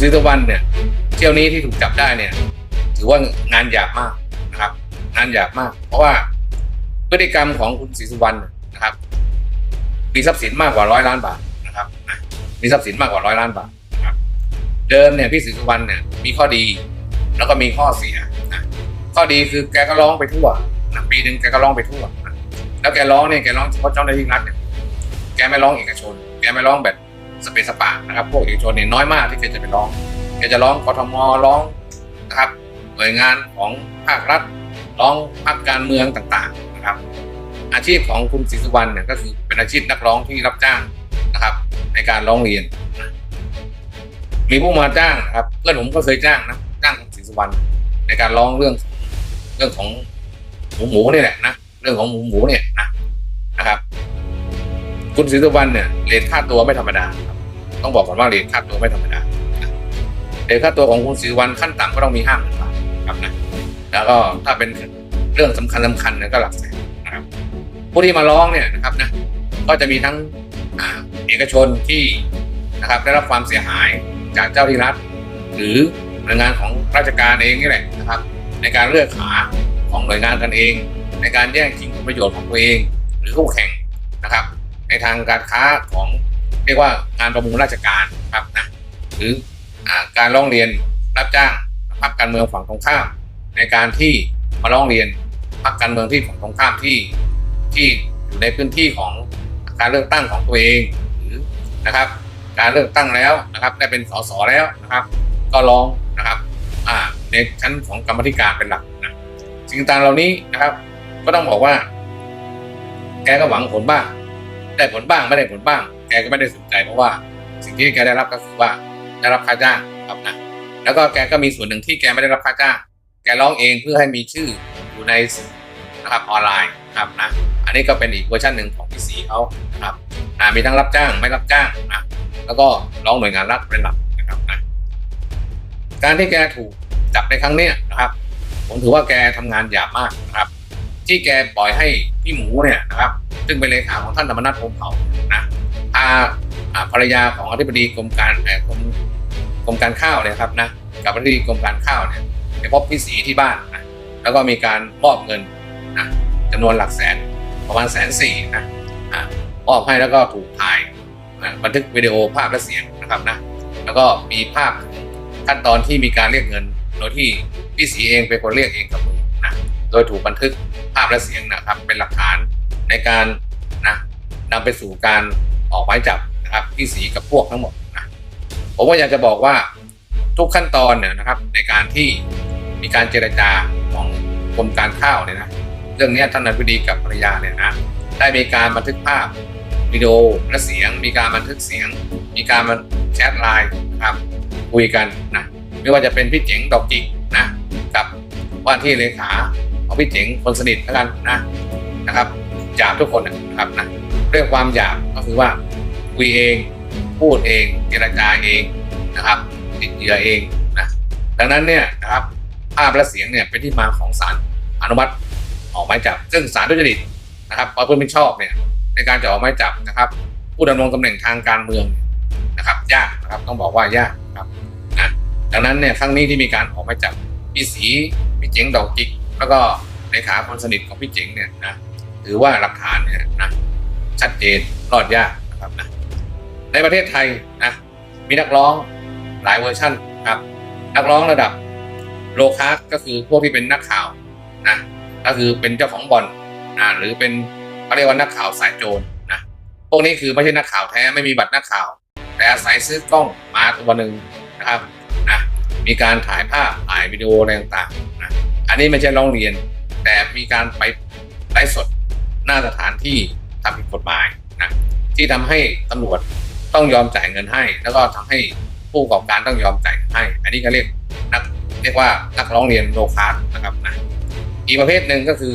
ศรีสุวรรณเนี่ยเที่ยวนี้ที่ถูกจับได้เนี่ย ถือว่างานหยาบมากนะครับ งานหยาบมาก เพราะว่าพฤติกรรมของคุณศรีสุวรรณนะครับมีทรัพย์สินมากกว่าร้อยล้านบาทนะครับมีทรัพย์สินมากกว่าร้อยล้านบาทนะครับ เดิมเนี่ยพี่ศรีสุวรรณเนี่ยมีข้อดีแล้วก็มีข้อเสียนะข้อดีคือแกก็ร้องไปทั่วนะปีหนึ่งแกก็ร้องไปทั่วนะแล้วแกร้องเนี่ยแกร้องเฉพาะเจ้าหน้าที่รัฐเนี่ยแกไม่ร้องเอกชน แกไม่ร้องแบบ สเปซสปานะครับพวกเอกชนเนี่ยน้อยมากที่แกจะไปร้องแกจะร้องกทมร้องนะครับหน่วยงานของภาครัฐร้องภาคการเมืองต่างๆนะครับ อาชีพของคุณศรีสุวรรณเนี่ยก็คือเป็นอาชีพนักร้องที่รับจ้างนะครับ ในการร้องเรียน มีผู้มาจ้างนะครับเพื่อนผมก็เคยจ้างนะจ้างคุณศรีสุวรรณในการร้องเรื่องเรื่องของหมูหมูนี่แหละนะเรื่องของหมูหมูเนี่ยนะนะครับ คุณศรีสุวรรณเนี่ยเรทค่าตัวไม่ธรรมดาครับ ต้องบอกก่อนว่าเรทค่าตัวไม่ธรรมดาเรทค่าตัวของคุณศรีวรรณขั้นต่ำก็ต้องมีห้าหมื่นบาทครับนะแล้วก็ถ้าเป็นเรื่องสำคัญสำคัญเนี่ยก็หลักแสนนะครับผู้ที่มาร้องเนี่ยนะครับนะก็จะมีทั้งเอกชนที่นะครับได้รับความเสียหายจากเจ้าที่รัฐ หรือหน่วยงานของราชการเองนี่แหละนะครับ ในการเลือกขาของหน่วยงานกันเอง ในการแย่งชิงผลประโยชน์ของตัวเอง หรือคู่แข่งนะครับ ในทางการค้าของ รียกว่างานประมูลราชการนะครับนะหรืออการร้องเรียนรับจ้างพรรคการเมืองฝั่งตรงข้าม ในการที่มาร้องเรียนพรรคการเมืองที่ฝั่งตรงข้ามที่ที่อยู่ในพื้นที่ของการเลือกตั้งของตัวเองหรือนะครับ การเลือกตั้งแล้วนะครับ ได้เป็นสสแล้วนะครับ ก็ร้องนะครับในชั้นของกรรมธิการเป็นหลักนะสิ่งต่างเหล่านี้นะครับ ก็ต้องบอกว่า แกก็หวังผลบ้าง ได้ผลบ้างไม่ได้ผลบ้าง แกก็ไม่ได้สนใจเพราะว่า สิ่งที่แกได้รับก็คือว่าได้รับค่าจ้างครับนะแล้วก็แกก็มีส่วนหนึ่งที่แกไม่ได้รับค่าจ้างแกร้องเองเพื่อให้มีชื่ออยู่ในนะครับออนไลน์ครับนะอันนี้ก็เป็นอีกเวอร์ชันหนึ่งของพี่สีเขาครับนะมีทั้งรับจ้างไม่รับจ้างนะแล้วก็ร้องหน่วยงานรัฐเป็นหลักนะครับนะการที่แกถูกจับในครั้งเนี้ยนะครับผมถือว่าแกทำงานหยาบมากนะครับ ที่แกปล่อยให้พี่หมูเนี่ยนะครับ ซึ่งเป็นเลขาของท่านธรรมนัฐพรหมเผ่าาภรรยาของอธิบดีกรมการกรมกรมการข้าวเนี่ยครับนะกับอธิบดีกรมการข้าวเนี่ยไปพบพี่สีที่บ้านนะแล้วก็มีการมอบเงินนะจำนวนหลักแสนประมาณแสนสี่นะมอบให้แล้วก็ถูกถ่ายนะบันทึกวิดีโอภาพและเสียงนะครับนะแล้วก็มีภาพขั้นตอนที่มีการเรียกเงิน โดยที่พี่สีเองเป็นคนเรียกเองกับมือนะโดยถูกบันทึกภาพและเสียงนะครับเป็นหลักฐานในการนะนำไปสู่การ ออกหมายจับนะครับพี่สีกับพวกทั้งหมดนะผมว่าอยากจะบอกว่าทุกขั้นตอนเนี่ยนะครับ ในการที่มีการเจรจาของกรมการข้าวเนี่ยนะเรื่องนี้ท่านอธิบดีกับภรรยาเนี่ยนะได้มีการบันทึกภาพวิดีโอและเสียง มีการบันทึกเสียง มีการบันแชทไลน์นะครับคุยกันนะไม่ว่าจะเป็นพี่เจ๋งดอกจิกนะกับว่าที่เลขาของพี่เจ๋งคนสนิทแล้วกันนะนะครับหยาบทุกคนนะครับนะ เรื่องความหยาบก็คือว่าคุยเอง พูดเองเจรจาเองนะครับ ติดเหยื่อเองนะดังนั้นเนี่ยนะครับภาพและเสียงเนี่ยเป็นที่มาของสารอนุมัติออกหมายจับ ซึ่งสารทุจริตนะครับปล่อยผู้ไม่ชอบเนี่ยในการจะออกหมายจับนะครับ ผู้ดำรงตำแหน่งทางการเมืองนะครับ ยากนะครับต้องบอกว่ายากนะครับนะดังนั้นเนี่ยครั้งนี้ที่มีการออกหมายจับพี่สีพี่เจ๋งดอกจิก แล้วก็เลขาคนสนิทของพี่เจ๋งเนี่ยนะถือว่าหลักฐานเนี่ยนะ ชัดเจนรอดยากนะครับนะในประเทศไทยนะมีนักร้องหลายเวอร์ชั่นครับ นักร้องระดับโลคาสก็คือพวกที่เป็นนักข่าวนะก็คือเป็นเจ้าของบ่อนนะหรือเป็นเขาเรียกว่านักข่าวสายโจรนะพวกนี้คือไม่ใช่นักข่าวแท้ไม่มีบัตรนักข่าว แต่อาศัยซื้อกล้องมาตัวหนึ่งนะครับนะมีการถ่ายภาพถ่ายวิดีโออะไรต่างๆนะอันนี้ไม่ใช่ร้องเรียน แต่มีการไปไลฟ์สดหน้าสถานที่ ทำผิดกฎหมายนะที่ทำให้ตำรวจต้องยอมจ่ายเงินให้ แล้วก็ทำให้ผู้ประกอบการต้องยอมจ่ายให้ อันนี้ก็เรียกนักเรียกว่านักร้องเรียนโลคาสนะครับนะอีกประเภทหนึ่งก็คือ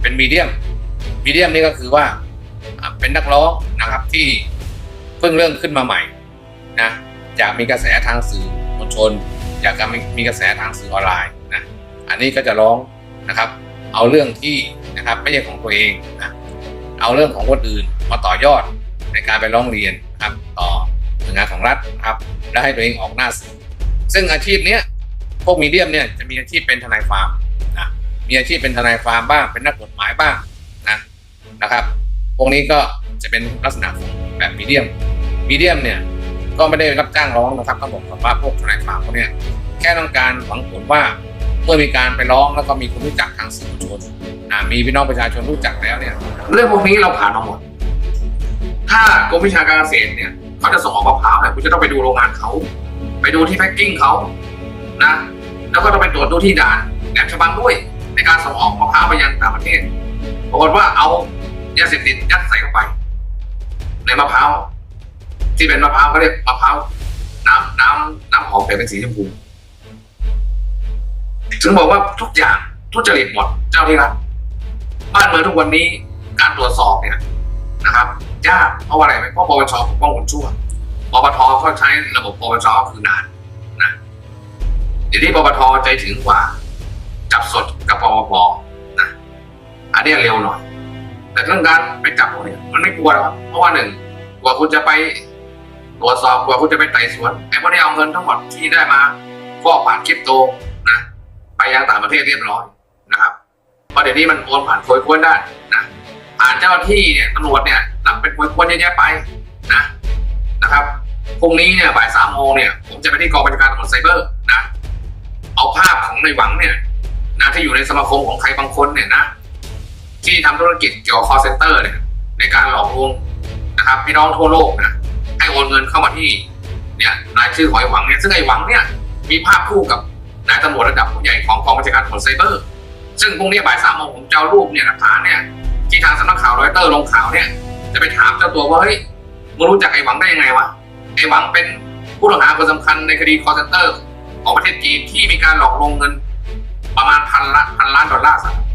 เป็นมีเดียมมีเดียมนี่ก็คือว่าเป็นนักร้องนะครับที่เพิ่งเริ่มขึ้นมาใหม่นะอยากมีกระแสทางสื่อมวลชนอยากจะมีมีกระแสทางสื่อออนไลน์นะอันนี้ก็จะร้องนะครับ เอาเรื่องที่นะครับไม่ใช่ของตัวเองนะ เอาเรื่องของคนอื่นมาต่อยอดในการไปร้องเรียนนะครับต่อหน่วยงานของรัฐนะครับและให้ตัวเองออกหน้าสื่อซึ่งอาชีพเนี้ยพวกมีเดียมเนี่ยจะมีอาชีพเป็นทนายความนะมีอาชีพเป็นทนายความบ้าง เป็นนักกฎหมายบ้างนะนะครับ พวกนี้ก็จะเป็นลักษณะของแบบมีเดียมมีเดียมเนี่ยก็ไม่ได้รับจ้างร้องนะครับต้องบอกก่อนว่าพวกทนายความพวกเนี้ยแค่ต้องการหวังผลว่าเมื่อมีการไปร้องแล้วก็มีคนรู้จักทางสื่อมวลชน นะมีพี่น้องประชาชนรู้จักแล้วเนี่ย เรื่องพวกนี้เราผ่านมาหมด ถ้ากรมวิชาการเกษตรเนี่ยเขาจะส่งออกมะพร้าวเนี่ยคุณจะต้องไปดูโรงงานเขา ไปดูที่แพ็กกิ้งเขานะ แล้วก็ต้องไปตรวจดูที่ด่านแหลมฉบังด้วย ในการส่งออกมะพร้าวไปยังต่างประเทศปรากฏว่าเอายาเสพติดยัดใส่เข้าไป ในมะพร้าวที่เป็นมะพร้าวเขาเรียกมะพร้าวน้ำน้ำน้ำหอมแต่เป็นสีชมพูถึงบอกว่าทุกอย่างทุจริตหมดเจ้าที่รัฐ บ้านเมืองทุกวันนี้การตรวจสอบเนี่ยนะครับยากเพราะว่าอะไรไหมเพราะปปชปกป้องคนชั่วปปทเขาใช้ระบบปปชคือนานนะเดี๋ยวนี้ปปทใจถึงกว่า จับสดกับปปปนะอันนี้เร็วหน่อย แต่เรื่องการไปจับพวกเนี้ยมันไม่กลัวหรอกเพราะว่าหนึ่งกว่าคุณจะไปตรวจสอบกว่าคุณจะไปไต่สวนไอ้พวกนี้เอาเงินทั้งหมดที่ได้มาฟอผ่านคริปโตนะ ไปยังต่างประเทศเรียบร้อยนะครับ เพราะเดี๋ยวนี้มันโอนผ่านโคยควนได้นะผ่านเจ้าที่เนี่ยตำรวจเนี่ยรับเป็นโคยควนเยอะแยะไปนะนะครับพรุ่งนี้เนี่ยบ่ายสามโมงเนี่ยผมจะไปที่กองบัญชาการตำรวจไซเบอร์นะเอาภาพของในหวังเนี่ยนะที่อยู่ในสมาคมของใครบางคนเนี่ยนะที่ทำธุรกิจเกี่ยวกับ call center เนี่ยในการหลอกลวงนะครับพี่น้องทั่วโลกนะให้โอนเงินเข้ามาที่เนี่ยรายชื่อของไอ้หวังเนี่ยซึ่งไอ้หวังเนี่ยมีภาพคู่กับนายตำรวจระดับผู้ใหญ่ของกองบัญชาการตำรวจไซเบอร์ ซึ่งพรุ่งนี้บ่ายสามโมงผมจะเอารูปเนี่ยหลักฐานเนี่ยที่ทางสำนักข่าวรอยเตอร์ลงข่าวเนี่ย จะไปถามเจ้าตัวว่าเฮ้ยมึงรู้จักไอ้หวังได้ยังไงวะไอ้หวังเป็นผู้ต้องหาคนสำคัญในคดีคอร์เซนเตอร์ของประเทศจีนที่มีการหลอกลวงเงิน ประมาณพันล้านพันล้านดอลลาร์สหรัฐ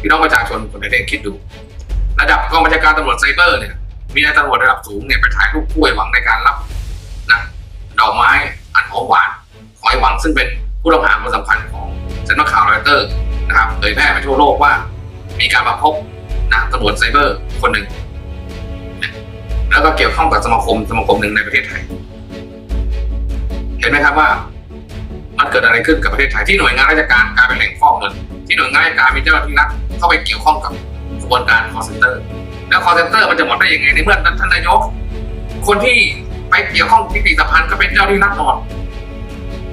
พี่น้องประชาชนคนไทยคิดดู ระดับกองบัญชาการตำรวจไซเบอร์เนี่ย มีนายตำรวจระดับสูงเนี่ยไปถ่ายรูปคู่ไอ้หวังในการรับนะดอกไม้อันหอมหวานของไอ้หวังซึ่งเป็นผู้ต้องหาคนสำคัญของสำนักข่าวรอยเตอร์ นะครับเผยแพร่ไปทั่วโลกว่า มีการมาพบนะตำรวจไซเบอร์คนหนึ่งแล้วก็เกี่ยวข้องกับสมาคมสมาคมหนึ่งในประเทศไทย เห็นไหมครับว่า มันเกิดอะไรขึ้นกับประเทศไทยที่หน่วยงานราชการกลายเป็นแหล่งฟอกเงินที่หน่วยงานราชการมีเจ้าหน้าที่รัฐเข้าไปเกี่ยวข้องกับกระบวนการ call center แล้ว call center มันจะหมดได้ยังไงในเมื่อท่านนายก คนที่ไปเกี่ยวข้องนิติสัมพันธ์ก็เป็นเจ้าหน้าที่รัฐหมด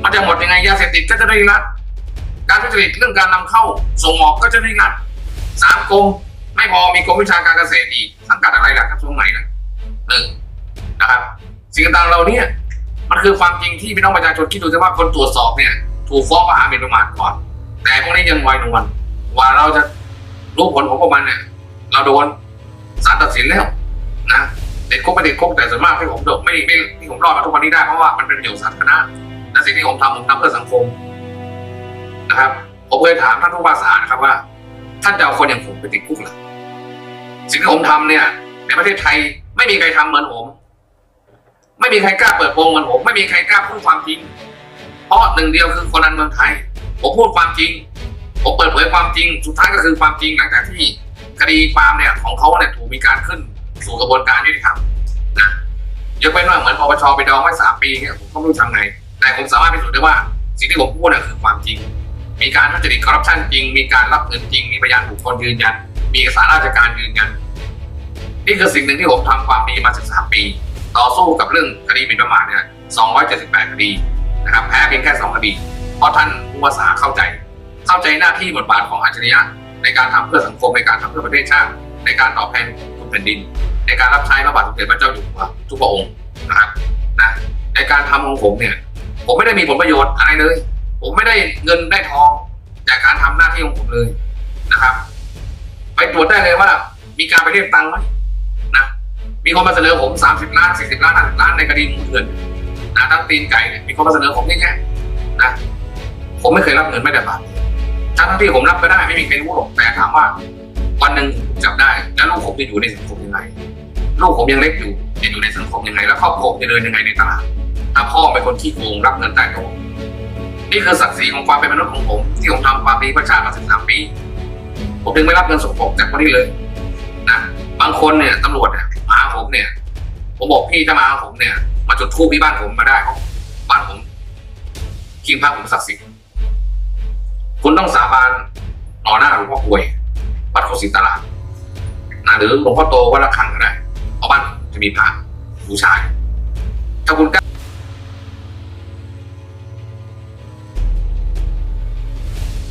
มันจะหมดยังไงยาเสพติดก็จะได้รัฐ การทุจริตเรื่องการนำเข้าส่งออกก็จะได้าที่รัฐสามกรมไม่พอมีกรมวิชาการเกษตรอีกสังกัดอะไรล่ะกระทรวงไหนนะหนึ่งนะครับ สิ่งต่างๆเราเนี่ยมันคือความจริงที่พี่น้องประชาชนคิดดูสิว่าคนตรวจสอบเนี่ย ถูกฟ้องข้อหาหมิ่นประมาทก่อน แต่พวกนี้ยังไวนวลว่าเราจะรู้ผลของพวกมันเนี่ย เราโดนศาลตัดสินแล้วนะเด็ดคุกไม่เด็ดคุกแต่ส่วนมากที่ผมโดนไม่ไม่ที่ผมรอดมาทุกวันนี้ได้เพราะว่ามันเป็นประโยชน์สาธารณะและสิ่งที่ผมทำผมทำเพื่อสังคม นะครับผมเคยถามท่านผู้ว่าสารนะครับว่า ท่านจะเอาคนอย่างผมไปติดคุกเหรอสิ่งที่ผมทำเนี่ย ในประเทศไทยไม่มีใครทำเหมือนผม ไม่มีใครกล้าเปิดโปงเหมือนผม ไม่มีใครกล้าพูดความจริง เพราะหนึ่งเดียวคือคนนั้นเมืองไทย ผมพูดความจริง ผมเปิดเผยความจริง สุดท้ายก็คือความจริงหลังจากที่คดีความเนี่ยของเขาเนี่ยถูกมีการขึ้นสู่กระบวนการยุติธรรมนะยกเว้นว่าเหมือนปปชไปดองไว้สามปีเนี่ยผมก็ไม่รู้ทำไง แต่ผมสามารถพิสูจน์ได้ว่าสิ่งที่ผมพูดน่ะคือความจริง มีการทุจริตคอร์รัปชันจริง มีการรับเงินจริง มีพยานบุคคลยืนยัน มีเอกสารราชการยืนยัน นี่คือสิ่งหนึ่งที่ผมทำความดีมา13ปี ต่อสู้กับเรื่องคดีหมิ่นประมาทเนี่ย278คดีนะครับแพ้เพียงแค่2คดี เพราะท่านผู้ว่าสาเข้าใจ เข้าใจหน้าที่บทบาทของอัจฉริยะในการทำเพื่อสังคมในการทำเพื่อประเทศชาติ ในการตอบแทนคุณแผ่นดิน ในการรับใช้พระบาทสมเด็จพระเจ้าอยู่หัวทุกพระองค์นะครับนะในการทำของผมเนี่ยผมไม่ได้มีผลประโยชน์อะไรเลย ผมไม่ได้เงินได้ทองจากการทำหน้าที่ของผมเลยนะครับ ไปตรวจได้เลยว่า มีการไปเรียกตังค์ไหมนะมีคนมาเสนอผมสามสิบล้านสี่สิบล้านห้าสิบล้านในคดีหมูเถื่นนะทั้งตีนไก่เนี่ยมีคนมาเสนอผมนี่แค่นะผมไม่เคยรับเงินไม่แต่บาททั้งที่ผมรับไปได้ไม่มีใครรู้หรอกแต่ถามว่า วันหนึ่งจับได้แล้วลูกผมจะอยู่ในสังคมยังไงลูกผมยังเล็กอยู่จะอยู่ในสังคมยังไง แล้วครอบครัวจะเดินยังไงในตลาดถ้าพ่อเป็นคนขี้โกงรับเงินแต่โตะ นี่คือศักดิ์ศรีของความเป็นมนุษย์ของผม ที่ผมทำความดีเพื่อชาติมาสิบสามปี ผมถึงไม่รับเงินสมทบจากคนนี้เลยนะบางคนเนี่ยตำรวจเนี่ยมาหาผมเนี่ย ผมบอกพี่ถ้ามาหาผมเนี่ย มาจุดทูปที่บ้านผมมาได้เพราะบ้านผมคิงพระผมศักดิ์สิทธิ์คุณต้องสาบานต่อหน้าหลวงพ่อกวยวัดโคสิตลาดนะหรือหลวงพ่อโตวัดละคังก็ได้เพราะบ้านจะมีพระบูชาถ้าคุณกล้า